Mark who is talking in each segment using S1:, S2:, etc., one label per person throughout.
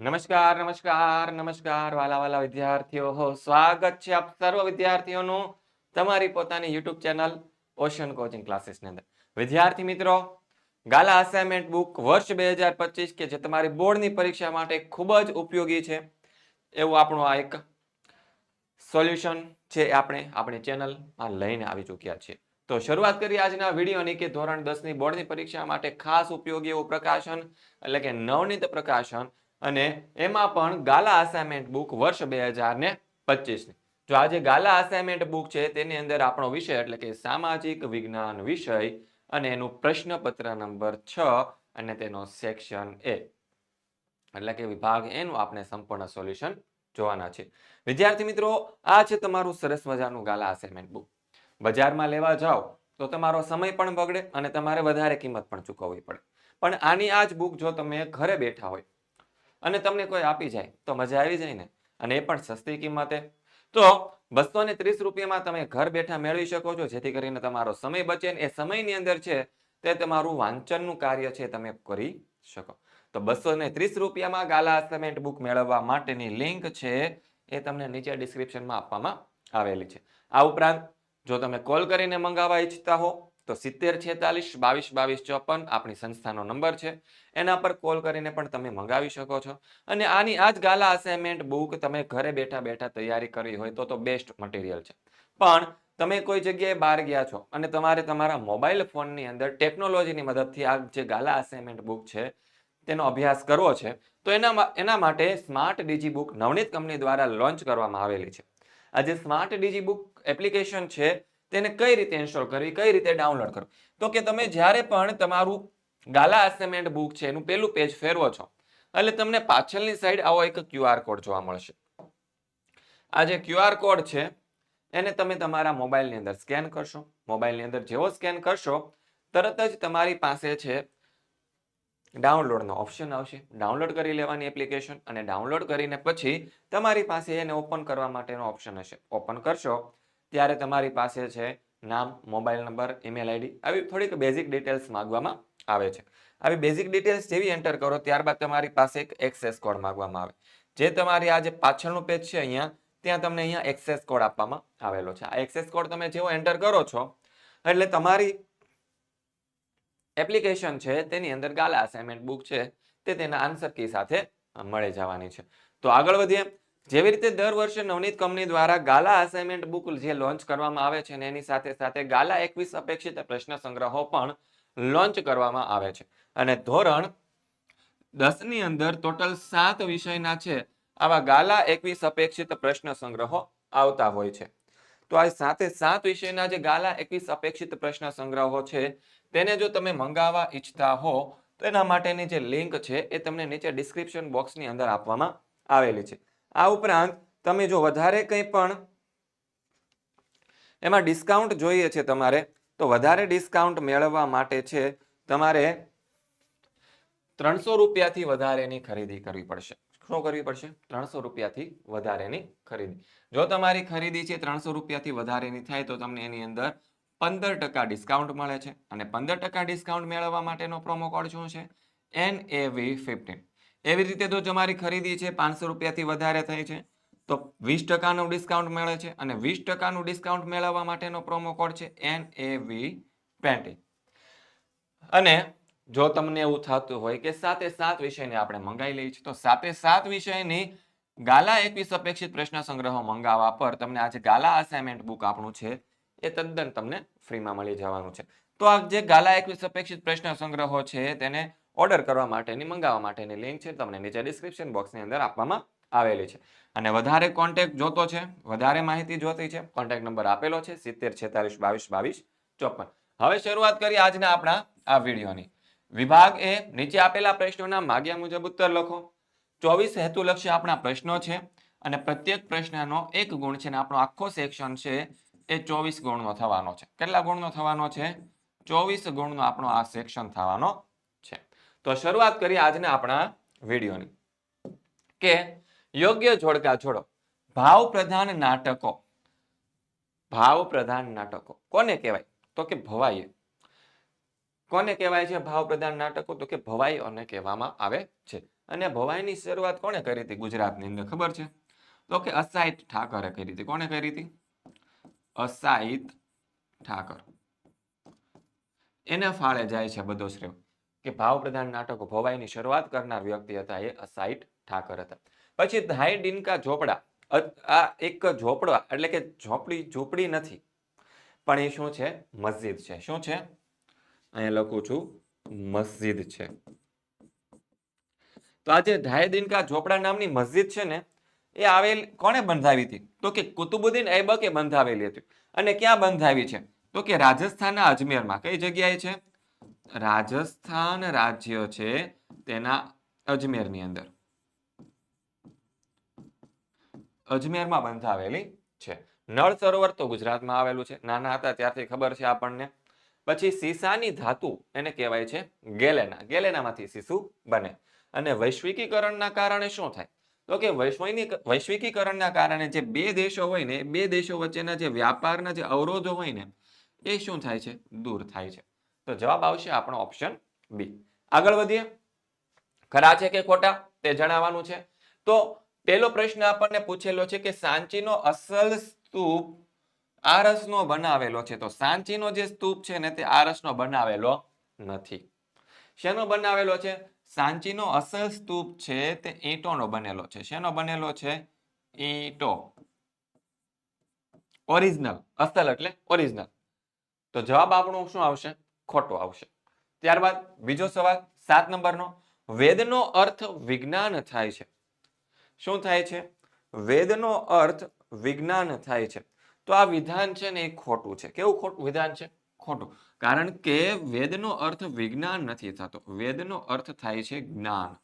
S1: નમસ્કાર નમસ્કાર નમસ્કાર, વાલા વાલા વિદ્યાર્થીઓ. સ્વાગત છે આપ સર્વ વિદ્યાર્થીઓનું તમારી પોતાની યુટ્યુબ ચેનલ ઓશન કોચિંગ ક્લાસીસની અંદર. વિદ્યાર્થી મિત્રો, ગાલા અસાઇનમેન્ટ બુક વર્ષ બે હજાર પચીસ કે જે તમારી બોર્ડની પરીક્ષા માટે ખૂબ જ ઉપયોગી છે, એવું આપણું આ એક સોલ્યુશન છે આપણે આપણી ચેનલમાં લઈને આવી ચૂક્યા છીએ. તો શરૂઆત કરીએ આજના વિડીયોની કે ધોરણ દસની બોર્ડની પરીક્ષા માટે ખાસ ઉપયોગી એવું પ્રકાશન, એટલે કે નવનીત પ્રકાશન અને એમાં પણ ગાલા અસાઇનમેન્ટ બુક વર્ષ બે હજાર ને પચીસની. જો આજે ગાલા અસાઇનમેન્ટ બુક છે, તેની અંદર આપણો વિષય એટલે કે સામાજિક વિજ્ઞાન વિષય અને એનું પ્રશ્નપત્ર નંબર છ અને તેનો સેક્શન એ એટલે કે વિભાગ એનું આપણે સંપૂર્ણ સોલ્યુશન જોવાના છે. વિદ્યાર્થી મિત્રો, આ છે તમારું સરસ મજાનું ગાલા અસાઇનમેન્ટ બુક બજારમાં લેવા જાઓ, તો તમારો સમય પણ બગડે અને તમારે વધારે કિંમત પણ ચૂકવવી પડે. પણ આની આ જ બુક જો તમે ઘરે બેઠા હોય અને તમને કોઈ આપી જાય તો મજા આવી જાય ને. અને એ પણ સસ્તી કિંમતે. તો બસો ને ત્રીસ રૂપિયામાં તમે ઘર બેઠા મેળવી શકો છો, જેથી કરીને તમારો સમય બચે એ સમયની અંદર છે તે તમારું વાંચનનું કાર્ય છે તમે કરી શકો. તો બસો ને ત્રીસ રૂપિયામાં ગાલા અસાઇનમેન્ટ બુક મેળવવા માટેની લિંક છે એ તમને નીચે ડિસ્ક્રિપ્શનમાં આપવામાં આવેલી છે. આ ઉપરાંત જો તમે કોલ કરીને મંગાવવા ઈચ્છતા હો તો સિત્તેર, છેતાલીસ, બાવીસ બાવીસ, ચોપન આપણી સંસ્થાનો નંબર છે. એના પર કોલ કરીને પણ તમે મંગાવી શકો છો. અને આની આ જ ગાલા અસાઇનમેન્ટ બુક તમે ઘરે બેઠા બેઠા તૈયારી કરી હોય તો તો બેસ્ટ મટીરિયલ છે. પણ તમે કોઈ જગ્યાએ બહાર ગયા છો અને તમારે તમારા મોબાઈલ ફોનની અંદર ટેકનોલોજીની મદદથી આ જે ગાલા અસાઇનમેન્ટ બુક છે, તેનો અભ્યાસ કરવો છે, તો એના એના માટે smart digi book Navneet company દ્વારા લોન્ચ કરવામાં આવેલી છે. આ જે સ્માર્ટ ડીજી બુક એપ્લિકેશન છે તેને કઈ રીતે ઇન્સ્ટોલ કરવી, કઈ રીતે ડાઉનલોડ કરવી? તો કે તમે જ્યારે પણ તમારું ગાલા અસાઇનમેન્ટ બુક છે, એનું પેલું પેજ ફેરવો છો, એટલે તમને પાછળની સાઈડ આવો એક ક્યુઆર કોડ જોવા મળશે. આ જે ક્યુઆર કોડ છે, એને તમે તમારા મોબાઈલની અંદર સ્કેન કરશો. મોબાઈલની અંદર જેવો સ્કેન કરશો, તરત જ તમારી પાસે છે ડાઉનલોડનો ઓપ્શન આવશે. ડાઉનલોડ કરી લેવાની એપ્લિકેશન અને ડાઉનલોડ કરીને પછી તમારી પાસે એને ઓપન કરવા માટેનો ઓપ્શન હશે. ઓપન કરશો ત્યારે તમારી પાસે છે નામ, મોબાઈલ નંબર, ઈમેલ આઈડી, આવી થોડીક બેઝિક ડિટેલ્સ માગવામાં આવે છે. આવી બેઝિક ડિટેલ્સ જેવી એન્ટર કરો, ત્યારબાદ તમારી પાસે એક એક્સેસ કોડ માગવામાં આવે. જે તમારી આ જે પાછળનું પેજ છે અહીંયા, ત્યાં તમને અહીંયા એક્સેસ કોડ આપવામાં આવેલો છે. આ એક્સેસ કોડ તમે જેવો એન્ટર કરો છો, એટલે તમારી એપ્લિકેશન છે, તેની અંદર ગાલા અસાઇનમેન્ટ બુક છે, તે તેના આન્સર કી સાથે મળી જવાની છે. તો આગળ વધીએ. જેવી રીતે દર વર્ષે નવનીત કંપની દ્વારા ગાલા અસાઇનમેન્ટ બુક જે લોન્ચ કરવામાં આવે છે અને એની સાથે સાથે ગાલા એકવીસ અપેક્ષિત પ્રશ્ન સંગ્રહો પણ લોન્ચ કરવામાં આવે છે. અને ધોરણ દસની અંદર ટોટલ સાત વિષયના છે. આવા ગાલા એકવીસ અપેક્ષિત પ્રશ્ન સંગ્રહો આવતા હોય છે. તો આ સાથે સાત વિષયના જે ગાલા એકવીસ અપેક્ષિત પ્રશ્ન સંગ્રહો છે, તેને જો તમે મંગાવવા ઈચ્છતા હો, તો એના માટેની જે લિંક છે એ તમને નીચે ડિસ્ક્રિપ્શન બોક્સની અંદર આપવામાં આવેલી છે. આ ઉપરાંત તમે જો વધારે કંઈ પણ એમાં ડિસ્કાઉન્ટ જોઈએ છે તમારે, તો વધારે ડિસ્કાઉન્ટ મેળવવા માટે છે તમારે ત્રણસો રૂપિયાથી વધારેની ખરીદી કરવી પડશે. શું કરવી પડશે? ત્રણસો રૂપિયાથી વધારેની ખરીદી. જો તમારી ખરીદી છે ત્રણસો રૂપિયાથી વધારેની થાય, તો તમને એની અંદર પંદર ટકા ડિસ્કાઉન્ટ મળે છે. અને પંદર ટકા ડિસ્કાઉન્ટ મેળવવા માટેનો પ્રોમો કોડ શું છે? એન એ વી ફિફ્ટીન એવી રીતે જો તમારી ખરીદી છે, પાંચસો રૂપિયાથી વધારે થઈ છે, તો વીસ ટકાનું ડિસ્કાઉન્ટ મળે છે અને વીસ ટકાનું ડિસ્કાઉન્ટ મેળવવા માટેનો પ્રોમો કોડ છે એન એ વી ટ્વેન્ટી અને જો તમને એવું થતું હોય કે સાતે સાત વિષયને આપણે મંગાવી લઈએ છીએ, તો સાતે સાત વિષયની ગાલા એકવીસ અપેક્ષિત પ્રશ્ન સંગ્રહો મંગાવવા પર તમને આજે ગાલા અસાઇનમેન્ટ બુક આપણું છે, એ તદ્દન તમને ફ્રીમાં મળી જવાનું છે. તો આ જે ગાલા એકવીસ અપેક્ષિત પ્રશ્ન સંગ્રહો છે, તેને ઓર્ડર કરવા માટેની, મંગાવવા માટેની લિંક છે, તમને નીચે ડિસ્ક્રિપ્શન બોક્સની અંદર આપવામાં આવેલી છે. અને વધારે કોન્ટેક્ટ જોતો છે, વધારે માહિતી જોતી છે કોન્ટેક્ટ નંબર આપેલો છે, સિત્તેર, છેતાલીસ, બાવીસ બાવીસ, ચોપન. હવે શરૂઆત કરીએ આજના આપણા આ વિડીયોની. વિભાગ એ નીચે આપેલા પ્રશ્નોના માગ્યા મુજબ ઉત્તર લખો. ચોવીસ હેતુલક્ષી આપણા પ્રશ્નો છે અને પ્રત્યેક પ્રશ્નનો એક ગુણ છે અને આપણો આખો સેક્શન છે એ ચોવીસ ગુણનો થવાનો છે. કેટલા ગુણનો થવાનો છે? ચોવીસ ગુણનો આપણો આ સેક્શન થવાનો તો શરૂઆત કરીએ આજના આપણા વિડીયોની. કે યોગ્ય જોડકા જોડો. ભાવ પ્રધાન નાટકો. ભાવ પ્રધાન નાટકો. કોને કહેવાય? તો કે ભવાઈ કોને કહેવાય છે ભાવ પ્રધાન નાટકો? તો કે ભવાઈ અને કહેવામાં આવે છે. અને ભવાઈની શરૂઆત કોણે કરી હતી ગુજરાતની અંદર? ખબર છે? તો કે અસાહિત ઠાકરે કરી હતી. કોણે કરી હતી? અસાહિત ઠાકર. એને ફાળે જાય છે બધો શ્રેય. કે ભાવ પ્રધાન નાટકો ભવાઈની શરૂઆત કરનાર વ્યક્તિ હતા એ અસાહિત ઠાકર હતા. પછી ધાય ડિનકા ઝોપડા આ એક ઝોપડા એટલે કે ઝોપડી, ઝૂંપડી નથી, પણ એ શું છે? મસ્જિદ છે. શું છે? અહીંયા લખું છું, મસ્જિદ છે. તો આ જે ઢાઈ દિનકા ઝોપડા નામની મસ્જિદ છે ને, એ આવેલ, કોણે બંધાવી હતી? તો કે કુતુબુદ્દીન એબકે બંધાવેલી હતી. અને ક્યાં બંધાવી છે? તો કે રાજસ્થાનના અજમેરમાં. કઈ જગ્યાએ છે? રાજસ્થાન રાજ્ય છે તેના અજમેરની અંદર. અજમેરમાં બંધાવેલી છે. નળ સરોવર તો ગુજરાતમાં આવેલું છે. નાના હતા ત્યારથી ખબર છે આપણને. પછી સીસાની ધાતુ એને કહેવાય છે ગેલેના. ગેલેનામાંથી સીસુ બને. અને વૈશ્વિકીકરણના કારણે શું થાય? તો કે વૈશ્વિક વૈશ્વિકીકરણના કારણે જે બે દેશો હોય ને બે દેશો વચ્ચેના જે વ્યાપારના જે અવરોધો હોય ને, એ શું થાય છે? દૂર થાય છે. તો જવાબ આવશે આપણો ઓપ્શન બી આગળ વધીએ. ખરા છે કે ખોટા? તે જણાવવાનું છે. તો પેલો પ્રશ્ન આપણને પૂછેલો છે કે સાંચીનો અસલ સ્તૂપ આરસનો બનાવેલો છે. તો સાંચીનો જે સ્તૂપ છે ને તે આરસનો બનાવેલો નથી. શેનો બનાવેલો છે? સાંચીનો અસલ સ્તૂપ છે તે ઈંટોનો બનેલો છે. શેનો બનેલો છે? ઈંટો. ઓરિજિનલ અસલ એટલે ઓરિજિનલ તો જવાબ આપણો શું આવશે? ખોટો આવશે. ત્યારબાદ બીજો સવાલ, સાત નંબરનો, વેદનો અર્થ વિજ્ઞાન થાય છે. શું થાય છે? વેદનો અર્થ વિજ્ઞાન થાય છે. તો આ વિધાન છે ને એ ખોટું છે. કેવું ખોટું વિધાન છે? ખોટું. કારણ કે વેદનો અર્થ વિજ્ઞાન નથી થતો. વેદનો અર્થ થાય છે જ્ઞાન.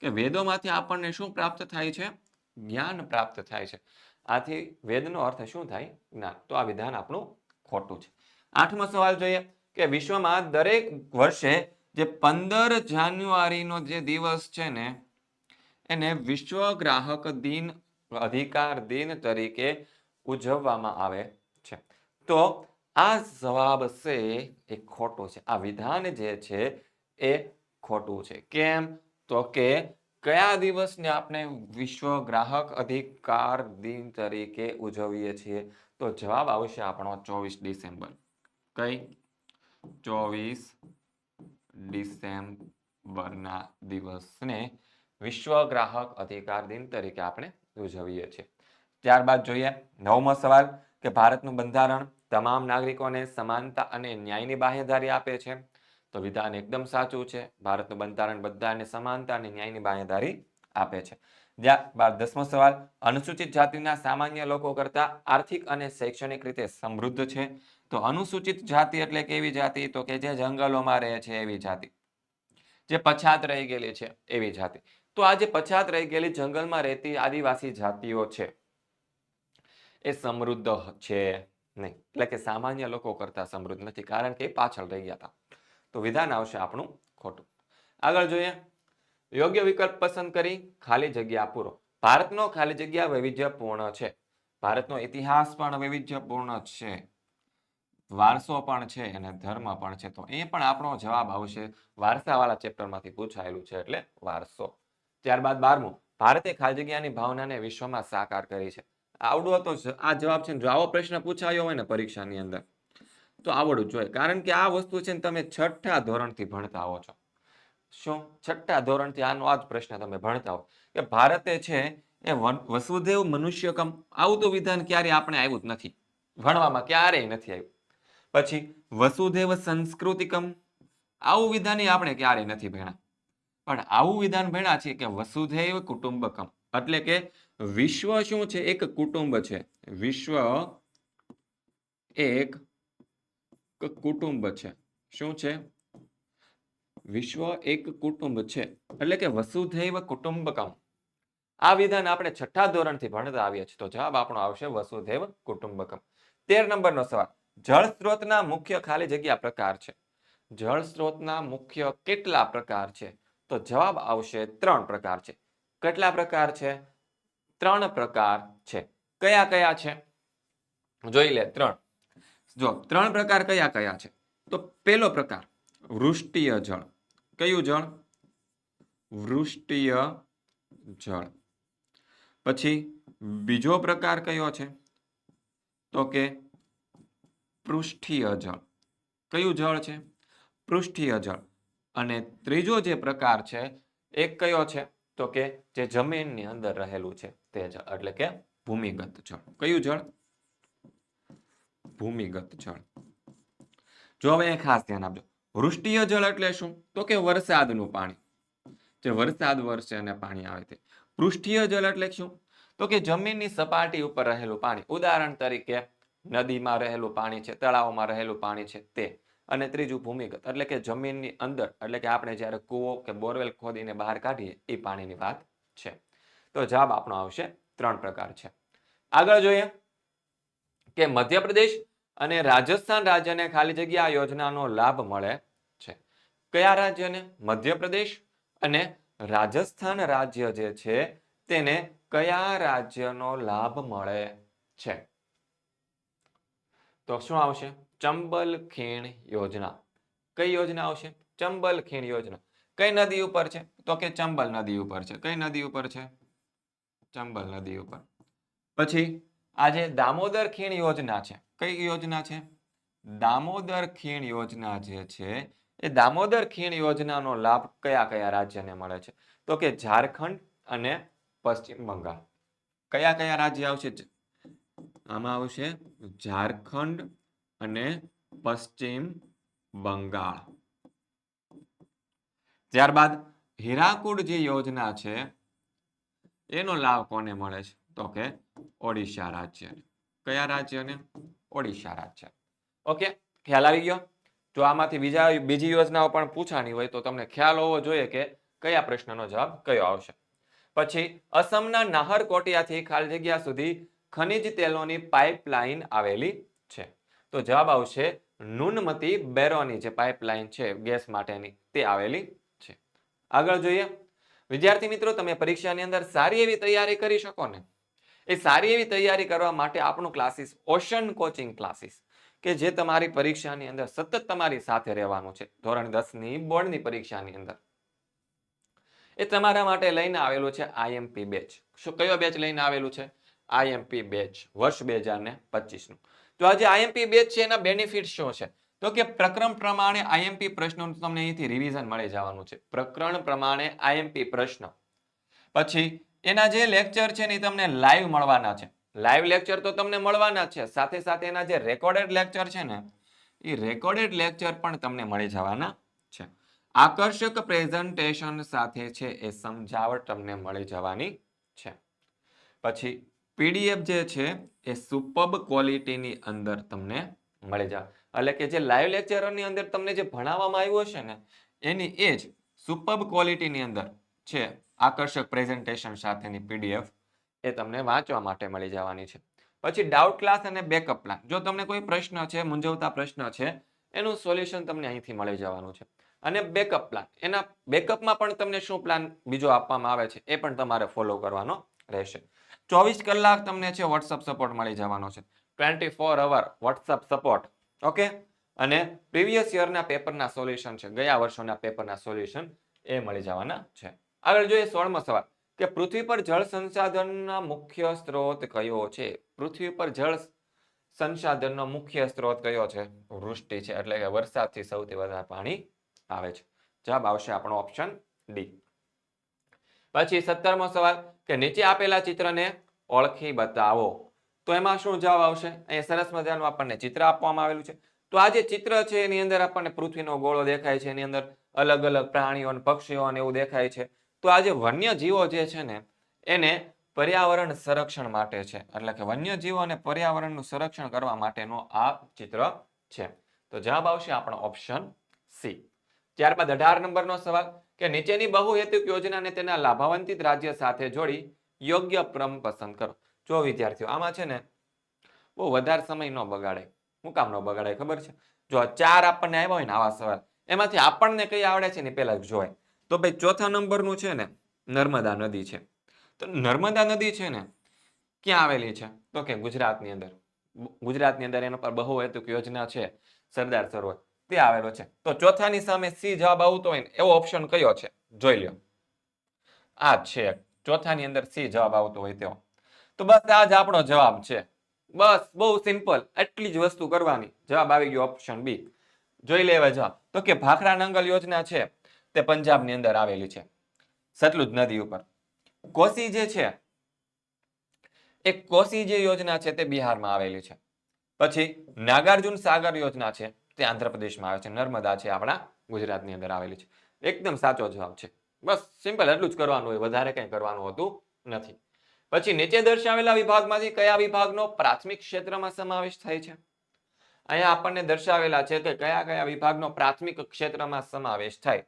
S1: કે વેદોમાંથી આપણને શું પ્રાપ્ત થાય છે? જ્ઞાન પ્રાપ્ત થાય છે. આથી વેદનો અર્થ શું થાય? જ્ઞાન. તો આ વિધાન આપણું ખોટું છે. આઠમો સવાલ જોઈએ. કે વિશ્વમાં દરેક વર્ષે જે પંદર જાન્યુઆરીનો જે દિવસ છે ને, એને વિશ્વ ગ્રાહક દિન, અધિકાર દિન તરીકે ઉજવવામાં આવે છે. તો આ જવાબ છે એ ખોટો છે. આ વિધાન જે છે એ ખોટું છે. કેમ? તો કે કયા દિવસને આપણે વિશ્વ ગ્રાહક અધિકાર દિન તરીકે ઉજવીએ છીએ? તો જવાબ આવશે આપણો ચોવીસ ડિસેમ્બર. કઈ? ચોવીસ ડિસેમ્બરના દિવસને વિશ્વ ગ્રાહક અધિકાર દિન તરીકે આપણે ઉજવીએ છીએ. ત્યારબાદ જોઈએ નવમો સવાલ કે ભારતનું બંધારણ તમામ નાગરિકોને સમાનતા અને ન્યાયની બાહેધારી આપે છે? તો વિધાન એકદમ સાચું છે. ભારતનું બંધારણ બધાને સમાનતા અને ન્યાયની બાહેધારી આપે છે. ત્યારબાદ દસમો સવાલ, અનુસૂચિત જાતિના સામાન્ય લોકો કરતા આર્થિક અને શૈક્ષણિક રીતે સમૃદ્ધ છે. તો અનુસૂચિત જાતિ એટલે કેવી જાતિ, તો કે જે જંગલોમાં રહે છે એવી જાતિ. જે પછાત રહી ગયેલી છે એવી જાતિ. તો આ જે પછાત રહી ગયેલી જંગલમાં રહેતી આદિવાસી જાતિઓ છે, એ સમૃદ્ધ છે નહીં. એટલે કે સામાન્ય લોકો કરતા સમૃદ્ધ નથી, કારણ કે પાછળ રહી ગયા હતા. તો વિધાન આવશે આપણું ખોટું. આગળ જોઈએ. યોગ્ય વિકલ્પ પસંદ કરી, ખાલી જગ્યા પૂરો. ભારતનો ખાલી જગ્યા વૈવિધ્યપૂર્ણ છે. ભારતનો ઇતિહાસ પણ વૈવિધ્યપૂર્ણ છે. વારસો પણ છે અને ધર્મ પણ છે. તો એ પણ આપણો જવાબ આવશે વારસાવાળા ચેપ્ટરમાંથી પૂછાયેલું છે એટલે વારસો. ત્યારબાદ બારમું, ભારતે ખાલી ભાવનાને વિશ્વમાં સાકાર કરી છે. આવડું હતો આ જવાબ છે જો આવો પ્રશ્ન પૂછાયો હોય ને પરીક્ષાની અંદર, તો આવડવું જોઈએ. કારણ કે આ વસ્તુ છે ને, તમે છઠ્ઠા ધોરણથી ભણતા આવો છો. શું? છઠ્ઠા ધોરણથી આનો આ જ પ્રશ્ન તમે ભણતા હો. કે ભારતે છે એ વસુધૈવ મનુષ્યકમ, આવું તો વિધાન ક્યારે આપણે આવ્યું જ નથી. ભણવામાં ક્યારેય નથી આવ્યું. પછી વસુધૈવ સંસ્કૃતિકમ. આવું વિધાન આપણે ક્યારેય નથી ભણ્યા. પણ આવું વિધાન ભણ્યા છે કે વસુધૈવ કુટુંબકમ. એટલે કે વિશ્વ શું છે? એક કુટુંબ છે. વિશ્વ એક કુટુંબ છે. શું છે? વિશ્વ એક કુટુંબ છે. એટલે કે વસુધૈવ કુટુંબકમ. આ વિધાન આપણે છઠ્ઠા ધોરણથી ભણતા આવીએ છીએ. તો જવાબ આપણો આવશે વસુધૈવ કુટુંબકમ. તેર નંબરનો સવાલ. જળ સ્ત્રોતના મુખ્ય ખાલી જગ્યા પ્રકાર છે. જળ સ્ત્રોતના મુખ્ય કેટલા પ્રકાર છે? તો જવાબ આવશે ત્રણ પ્રકાર છે. કેટલા પ્રકાર છે? ત્રણ પ્રકાર છે. કયા કયા છે? જોઈ લે ત્રણ. જો ત્રણ પ્રકાર કયા કયા છે? તો પેલો પ્રકાર, વૃષ્ટિય જળ. કયું જળ? વૃષ્ટિય જળ. પછી બીજો પ્રકાર કયો છે? તો કે પૃષ્ઠીય જળ કયું જળ છે? પૃષ્ઠીય જળ અને ત્રીજો જે પ્રકાર છે એ કયો છે? તો કે જે જમીનની અંદર રહેલું છે તે જળ, એટલે કે ભૂમિગત જળ. કયું જળ? ભૂમિગત જળ. જો હવે ખાસ ધ્યાન આપજો. વૃષ્ટિય જળ એટલે શું? તો કે વરસાદનું પાણી. જે વરસાદ વરસે અને પાણી આવે તે પૃષ્ઠીય જળ એટલે શું? તો કે જમીનની સપાટી ઉપર રહેલું પાણી. ઉદાહરણ તરીકે નદીમાં રહેલું પાણી છે, તળાવમાં રહેલું પાણી છે તે. અને ત્રીજું ભૂમિગત, એટલે કે જમીનની અંદર, એટલે કે આપણે જ્યારે કૂવો કે બોરવેલ ખોદીને બહાર કાઢીએ, એ પાણીની વાત છે. તો જવાબ આપણો આવશે ત્રણ પ્રકાર છે. આગળ જોઈએ કે મધ્યપ્રદેશ અને રાજસ્થાન રાજ્યને ખાલી જગ્યા યોજનાનો લાભ મળે છે. કયા રાજ્યને? મધ્યપ્રદેશ અને રાજસ્થાન રાજ્ય જે છે, તેને કયા રાજ્યનો લાભ મળે છે? તો શું આવશે? ચંબલ ખીણ યોજના. કઈ યોજના આવશે? ચંબલ ખીણ યોજના. કઈ નદી ઉપર છે? તો કે ચંબલ નદી ઉપર છે. કઈ નદી ઉપર છે? ચંબલ નદી ઉપર. પછી આજે દામોદર ખીણ યોજના છે. કઈ યોજના છે? દામોદર ખીણ યોજના જે છે, એ દામોદર ખીણ યોજનાનો લાભ કયા કયા રાજ્યને મળે છે? તો કે ઝારખંડ અને પશ્ચિમ બંગાળ. કયા કયા રાજ્ય આવશે? આમાં આવશે ઝારખંડ અને પશ્ચિમ બંગાળ. ત્યારબાદ હીરાકુડ જે યોજના છે, એનો લાભ કોને મળે છે? તો કે ઓડિશા રાજ્યને. કયા રાજ્યને? ઓડિશા રાજ્ય ઓકે, ખ્યાલ આવી ગયો? જો આમાંથી બીજા બીજી યોજનાઓ પણ પૂછાણી હોય તો તમને ખ્યાલ હોવો જોઈએ કે કયા પ્રશ્નનો જવાબ કયો આવશે. પછી, અસમના નાહરકોટિયાથી ખાલી જગ્યા સુધી ખનિજ તેલોની પાઇપલાઇન આવેલી છે. તો જવાબ આવશે નુનમતી બેરોની જે પાઇપલાઇન છે ગેસ માટેની તે આવેલી છે. આગળ જોઈએ. વિદ્યાર્થી મિત્રો, તમે પરીક્ષાની અંદર સારી એવી તૈયારી કરી શકો ને? એ સારી એવી તૈયારી કરવા માટે આપણું ક્લાસીસ ઓશન કોચિંગ ક્લાસીસ, કે જે તમારી પરીક્ષાની અંદર સતત તમારી સાથે રહેવાનું છે. ધોરણ દસની બોર્ડની પરીક્ષાની અંદર. એ તમારા માટે લઈને આવેલું છે આઈએમપી બેચ. શું કયો બેચ લઈને આવેલું છે? આઈએમપી બેચ, વર્ષ બે હજાર ને પચીસનું. તો આજે આઈએમપી બેચ છે, એના બેનિફિટ શું છે? તો કે પ્રકરણ પ્રમાણે આઈએમપી પ્રશ્નોનું તમને અહીંથી રિવિઝન મળી જવાનું છે. પ્રકરણ પ્રમાણે આઈએમપી પ્રશ્ન. પછી, એના જે લેક્ચર છે ને એ તમને લાઈવ મળવાના છે. લાઈવ લેક્ચર તો તમને મળવાના છે. સાથે સાથે એના જે રેકોર્ડેડ લેક્ચર છે ને, એ રેકોર્ડેડ લેક્ચર પણ તમને મળી જવાના છે. આકર્ષક પ્રેઝન્ટેશન સાથે છે એ સમજાવટ તમને મળી જવાની છે. પછી પીડીએફ જે છે, એ સુપબ ક્વોલિટીની અંદર તમને મળી જાય. એટલે કે જે લાઈવ લેક્ચરોની અંદર તમને જે ભણાવવામાં આવ્યું હશે ને, એની એ જ સુપબ ક્વોલિટીની અંદર છે આકર્ષક પ્રેઝન્ટેશન સાથેની પીડીએફ એ તમને વાંચવા માટે મળી જવાની છે. પછી ડાઉટ ક્લાસ અને બેકઅપ પ્લાન જો તમને કોઈ પ્રશ્ન છે, મૂંઝવતા પ્રશ્ન છે, એનું સોલ્યુશન તમને અહીંથી મળી જવાનું છે. અને બેકઅપ પ્લાન એના બેકઅપમાં પણ તમને શું પ્લાન બીજો આપવામાં આવે છે, એ પણ તમારે ફોલો કરવાનો રહેશે. ચોવીસ કલાક તમને છે વોટ્સઅપ સપોર્ટ મળી જવાનો છે. Twenty four hour WhatsApp support okay અને પ્રીવિયસ યરના પેપરના સોલ્યુશન છે, ગયા વર્ષોના પેપરના સોલ્યુશન એ મળી જવાના છે. આગળ જોઈએ સોળમો સવાલ, કે પૃથ્વી પર જળ સંસાધનના મુખ્ય સ્ત્રોત કયો છે? પૃથ્વી પર જળ સંસાધનનો મુખ્ય સ્ત્રોત કયો છે? વૃષ્ટિ છે, એટલે કે વરસાદથી સૌથી વધારે પાણી આવે છે. જવાબ આવશે આપણો ઓપ્શન ડી પછી સત્તરમો સવાલ કે નીચે આપેલા ચિત્રને ઓળખી બતાવો. તો એમાં શું જવાબ આવશે? અહીંયા સરસ મજાનું આપણને ચિત્ર આપવામાં આવેલું છે. તો આ જે ચિત્ર છે, એની અંદર આપણને પૃથ્વીનો ગોળો દેખાય છે. એની અંદર અલગ અલગ પ્રાણીઓ અને પક્ષીઓ અને એવું દેખાય છે. તો આ જે વન્યજીવો જે છે ને, એને પર્યાવરણ સંરક્ષણ માટે છે. એટલે કે વન્યજીવો અને પર્યાવરણનું સંરક્ષણ કરવા માટેનો આ ચિત્ર છે. તો જવાબ આવશે આપણો ઓપ્શન સી. ત્યારબાદ અઢાર નંબરનો સવાલ કે નીચેની બહુહેતુક યોજનાને તેના લાભાવંતિત રાજ્ય સાથે જોડી યોગ્ય ક્રમ પસંદ કરો. જો વિદ્યાર્થીઓ, આમાં છે ને બહુ વધારે સમય ન બગાડાય મુકામ કામ ન બગાડાય ખબર છે? જો ચાર આપણને આવ્યા હોય ને આવા સવાલ, એમાંથી આપણને કઈ આવડે છે ને પેલા જોવાય. તો ભાઈ ચોથા નંબરનું છે ને નર્મદા નદી છે. તો નર્મદા નદી છે ને ક્યાં આવેલી છે? તો કે ગુજરાતની અંદર. ગુજરાતની અંદર એના પર બહુ હેતુક યોજના છે સરદાર સરોવર. તે આવેલો છે. તો ચોથાની સામે સી જવાબ આવતો હોય ને, એવો ઓપ્શન કયો છે? જોઈ લ્યો. આ છે ચોથાની અંદર સી જવાબ આવતો હોય તેવો. તો બસ આ જ આપણો જવાબ છે. બસ બહુ સિમ્પલ એટલી જ વસ્તુ કરવાની. જવાબ આવી ગયો ઓપ્શન બી. જોઈ લેવા જવાબ. તો કે ભાખરા નંગલ યોજના છે, તે પંજાબની અંદર આવેલી છે. સતલુજ નદી ઉપર. કોસી જે છે એ કોસી જે યોજના છે, તે બિહારમાં આવેલી છે. પછી નાગાર્જુન સાગર યોજના છે તે આંધ્રપ્રદેશમાં આવે છે. નર્મદા છે, આપણા ગુજરાતની અંદર આવેલી છે. એકદમ સાચો જવાબ છે. બસ સિમ્પલ, એટલું જ કરવાનું હોય. વધારે કંઈ કરવાનું હોતું નથી. પછી નીચે દર્શાવેલા વિભાગમાંથી કયા વિભાગનો પ્રાથમિક ક્ષેત્રમાં સમાવેશ થાય છે? અહીંયા આપણને દર્શાવેલા છે કે કયા કયા વિભાગનો પ્રાથમિક ક્ષેત્રમાં સમાવેશ થાય.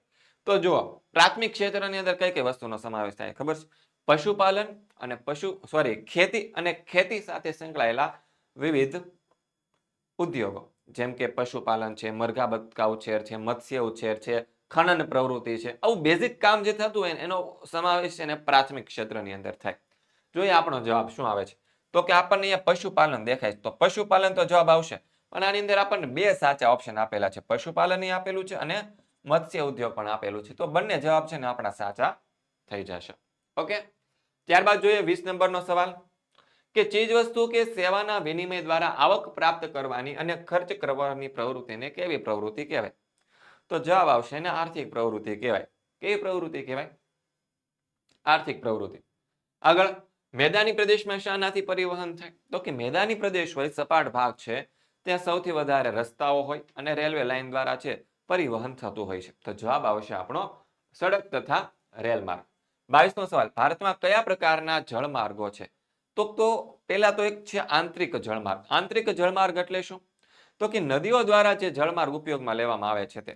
S1: તો જુઓ, પ્રાથમિક ક્ષેત્રની અંદર કઈ કઈ વસ્તુનો સમાવેશ થાય ખબર છે? પશુપાલન અને પશુ, સોરી, ખેતી અને ખેતી સાથે સંકળાયેલા વિવિધ ઉદ્યોગો. જેમ કે પશુપાલન છે, મરઘા બતકા ઉછેર છે, મત્સ્ય ઉછેર છે, ખનન પ્રવૃત્તિ છે. આવું બેઝિક કામ જે થતું હોય એનો સમાવેશ છે ને પ્રાથમિક ક્ષેત્રની અંદર થાય. જોઈએ આપણો જવાબ શું આવે છે. તો કે આપણને અહીંયા પશુપાલન દેખાય છે. તો પશુપાલન તો જવાબ આવશે. પણ આની અંદર આપણને બે સાચા ઓપ્શન આપેલા છે. પશુપાલન આપેલું છે અને મત્સ્ય ઉદ્યોગ પણ આપેલું છે. તો બંને જવાબ છે ને આપણા સાચા થઈ જશે. ઓકે ત્યારબાદ જોઈએ વીસ નંબરનો સવાલ. કે ચીજ વસ્તુ કે સેવાના વિનિમય દ્વારા આવક પ્રાપ્ત કરવાની અને ખર્ચ કરવાની પ્રવૃત્તિને કેવી પ્રવૃત્તિ કહેવાય? તો જવાબ આવશે એને આર્થિક પ્રવૃત્તિ કહેવાય. કેવી પ્રવૃત્તિ કહેવાય? આર્થિક પ્રવૃત્તિ. આગળ, મેદાની પ્રદેશમાં શાનાથી પરિવહન થાય. તો કે મેદાની પ્રદેશ હોય સપાટ ભાગ છે, ત્યાં સૌથી વધારે રસ્તાઓ હોય અને રેલવે લાઇન દ્વારા છે પરિવહન થતું હોય છે. તો જવાબ આવશે આપણો સડક તથા રેલ માર્ગ બાવીસનો સવાલ, ભારતમાં કયા પ્રકારના જળમાર્ગો છે? તો તો પહેલાં તો એક છે આંતરિક જળમાર્ગ. આંતરિક જળમાર્ગ એટલે શું? તો કે નદીઓ દ્વારા જે જળમાર્ગ ઉપયોગમાં લેવામાં આવે છે તે,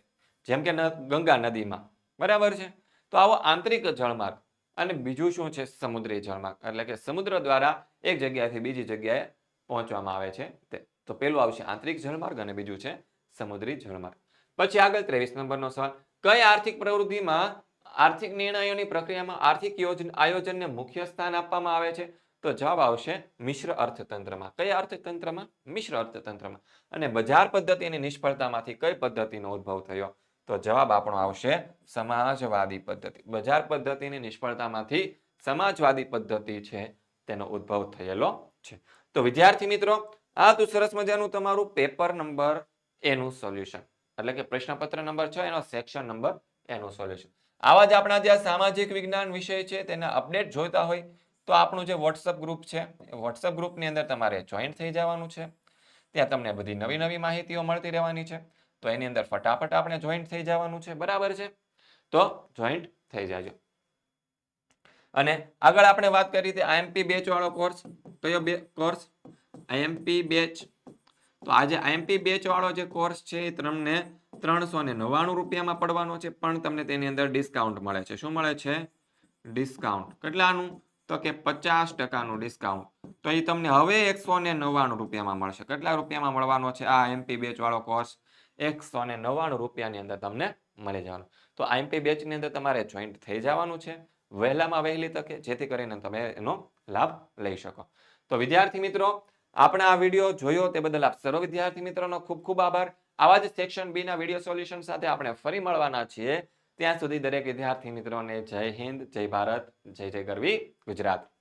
S1: જેમ કે ગંગા નદીમાં. બરાબર છે? તો આવો આંતરિક જળમાર્ગ. અને બીજું શું છે? સમુદ્રી જળમાર્ગ. એટલે કે સમુદ્ર દ્વારા એક જગ્યાએથી બીજી જગ્યાએ પહોંચવામાં આવે છે તે. તો પેલું આવશે આંતરિક જળમાર્ગ અને બીજું છે સમુદ્રી જળમાર્ગ. પછી આગળ ત્રેવીસ નંબરનો સવાલ. કઈ આર્થિક પ્રવૃત્તિમાં આર્થિક નિર્ણયોની પ્રક્રિયામાં આર્થિક યોજન, આયોજનને મુખ્ય સ્થાન આપવામાં આવે છે? તો જવાબ આવશે મિશ્ર અર્થતંત્રમાં. કયા અર્થતંત્રમાં? મિશ્ર અર્થતંત્રમાં. અને બજાર પદ્ધતિની નિષ્ફળતામાંથી કઈ પદ્ધતિનો ઉદ્ભવ થયો? તો જવાબ આપણો આવશે સમાજવાદી પદ્ધતિ. બજાર પદ્ધતિની નિષ્ફળતામાંથી સમાજવાદી પદ્ધતિ છે, તેનો ઉદ્ભવ થયેલો છે. તો વિદ્યાર્થી મિત્રો, આ તો સરસ મજાનું તમારું પેપર નંબર એનું સોલ્યુશન. એટલે કે પ્રશ્નપત્ર નંબર છ, એનો સેક્શન નંબર એનું સોલ્યુશન. આવા જ આપણા જે સામાજિક વિજ્ઞાન વિષય છે, તેના અપડેટ જોઈતા હોય તો આપણું જે વોટ્સઅપ ગ્રુપ છે, એ વોટ્સઅપ ગ્રુપની અંદર તમારે જોઈન્ટ થઈ જવાનું છે. ત્યાં તમને બધી નવી નવી માહિતીઓ મળતી રહેવાની છે. તો એની અંદર ફટાફટ આપણે જોઈન્ટ થઈ જવાનું છે. બરાબર છે? તો જોઈન્ટ થઈ જાજો. અને આગળ આપણે વાત કરી હતી આઈએમપી બેચ વાળો કોર્સ કયો બે કોર્સ આઈએમપી બેચ તો આજે આઈએમપી બેચ વાળો જે કોર્સ છે, એ તમને ત્રણસો ને નવ્વાણું રૂપિયામાં પડવાનો છે. પણ તમને તેની અંદર ડિસ્કાઉન્ટ મળે છે. શું મળે છે? ડિસ્કાઉન્ટ કેટલાનું? તો કે પચાસ ટકાનું ડિસ્કાઉન્ટ તો એ તમને હવે એકસો ને નવ્વાણું રૂપિયામાં મળશે. કેટલા રૂપિયામાં મળવાનો છે? આ એમપી બેચ વાળો કોર્સ એકસો ને નવ્વાણું રૂપિયાની અંદર તમને મળી જવાનું. તો આઈએમપી બેચની અંદર તમારે જોઈન્ટ થઈ જવાનું છે. વહેલામાં વહેલી તકે, જેથી કરીને તમે એનો લાભ લઈ શકો. તો વિદ્યાર્થી મિત્રો, આપણે આ વીડિયો જોયો તે બદલ આપ સર્વ વિદ્યાર્થી મિત્રોનો ખૂબ ખૂબ આભાર. આવા જ સેક્શન બી ના વીડિયો સોલ્યુશન સાથે આપણે ફરી મળવાના છીએ. ત્યાં સુધી દરેક વિદ્યાર્થી મિત્રોને જય હિન્દ જય ભારત જય જય ગરવી ગુજરાત.